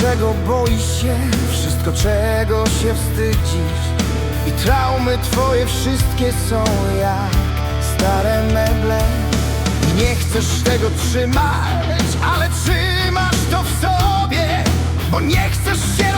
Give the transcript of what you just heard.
Czego boisz się? wszystko czego się wstydzisz. I traumy twoje wszystkie są jak stare meble. I nie chcesz tego trzymać, ale trzymasz to w sobie Bo nie chcesz się